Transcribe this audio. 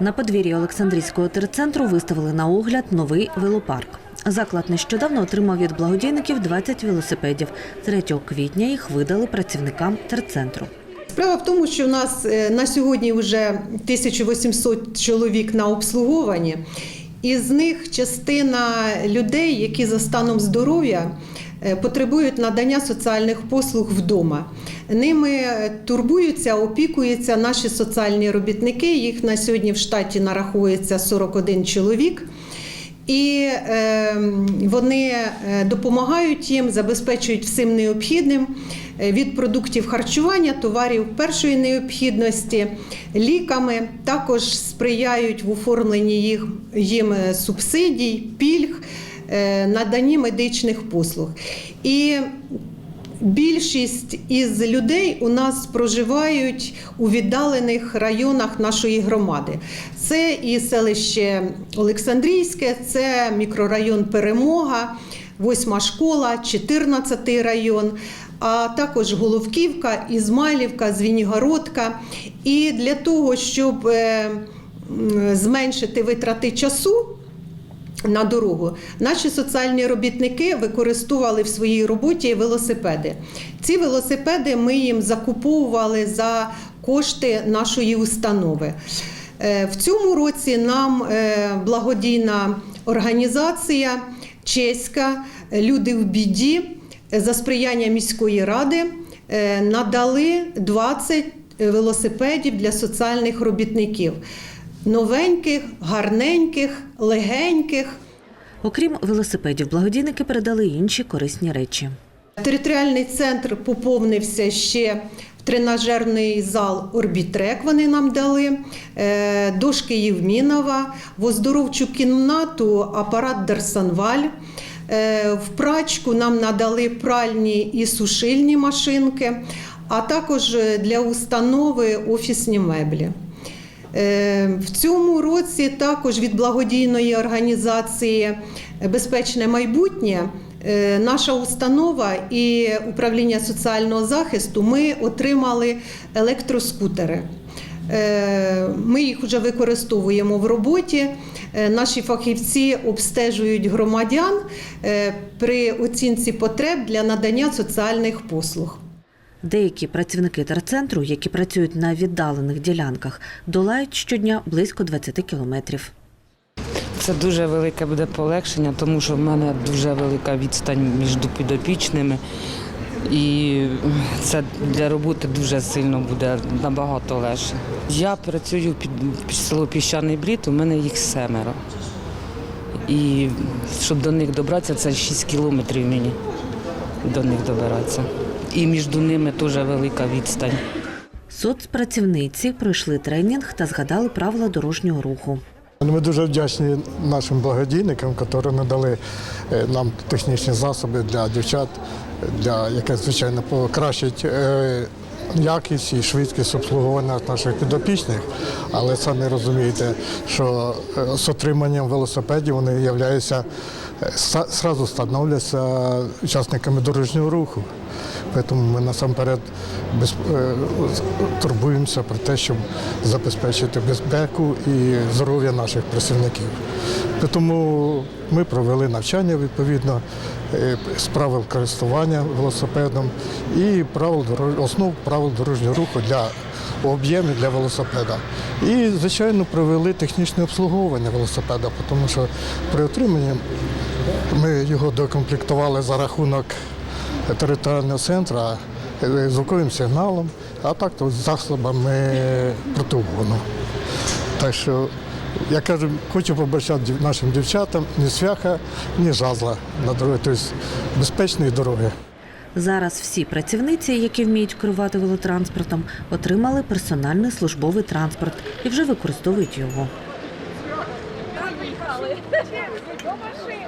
На подвір'ї Олександрійського терцентру виставили на огляд новий велопарк. Заклад нещодавно отримав від благодійників 20 велосипедів. 3 квітня їх видали працівникам терцентру. Справа в тому, що в нас е, на сьогодні вже 1800 чоловік на обслуговуванні, із них частина людей, які за станом здоров'я потребують надання соціальних послуг вдома. Ними е, турбуються, опікуються наші соціальні робітники. Їх на сьогодні в штаті нараховується 41 чоловік. І е, вони е, допомагають їм, забезпечують всім необхідним е, від продуктів харчування, товарів першої необхідності, ліками. Також сприяють в оформленні їх, їм е, субсидій, пільг, е, наданні медичних послуг. І Більшість із людей у нас проживають у віддалених районах нашої громади. Це і селище Олександрійське, це мікрорайон Перемога, восьма школа, 14 район, а також Головківка, Ізмайлівка, Звінігородка. І для того, щоб е, зменшити витрати часу на дорогу. Наші соціальні робітники використовували в своїй роботі велосипеди. Ці велосипеди ми їм закуповували за кошти нашої установи. Е, В цьому році нам е, благодійна організація чеська Люди в біді за сприяння міської ради е, надали 20 велосипедів для соціальних робітників новеньких, гарненьких, легеньких. Окрім велосипедів, благодійники передали інші корисні речі. Територіальний центр поповнився ще в тренажерний зал Орбітрек. Вони нам дали, е, дошки Євмінова, в оздоровчу кімнату апарат Дерсанваль. Е, В прачку нам надали пральні і сушильні машинки, а також для установи офісні меблі. Е, В цьому році також від благодійної організації Безпечне майбутнє е, наша установа і управління соціального захисту ми отримали електроскутери. Е, Ми їх вже використовуємо в роботі. Наші фахівці обстежують громадян при оцінці потреб для надання соціальних послуг. Деякі працівники терцентру, які працюють на віддалених ділянках, долають щодня близько 20 кілометрів. Це дуже велике буде полегшення, тому що в мене дуже велика відстань між підопічними. І це для роботи дуже сильно буде набагато легше. Я працюю під, під село Піщаний Брід, у мене їх семеро. І щоб до них добратися, це 6 кілометрів мені до них добиратися. І між ними теж велика відстань. Соцпрацівниці пройшли тренінг та згадали правила дорожнього руху. Ми дуже вдячні нашим благодійникам, які надали е, нам технічні засоби для дівчат, для яке звичайно покращить е, якість і швидкість обслуговування наших підопічних. Але самі розумієте, що е, з отриманням велосипедів вони являються зразу становляться учасниками дорожнього руху. Тому ми насамперед е, турбуємося про те, щоб забезпечити безпеку і здоров'я наших працівників. Тому ми провели навчання відповідно е, з правил користування велосипедом і правил основ правил дорожнього руху для об'ємів для велосипеда. І, звичайно, провели технічне обслуговування велосипеда, тому що при отриманні ми його докомплектували за рахунок територіального центру е, звуковим сигналом, а так то засобами протигону. Так що, я кажу, хочу побажати дів- нашим дівчатам ні свяха, ні жазла на дорогі, тобто безпечної дороги. Зараз всі працівниці, які вміють керувати велотранспортом, отримали персональний службовий транспорт і вже використовують його. До машини.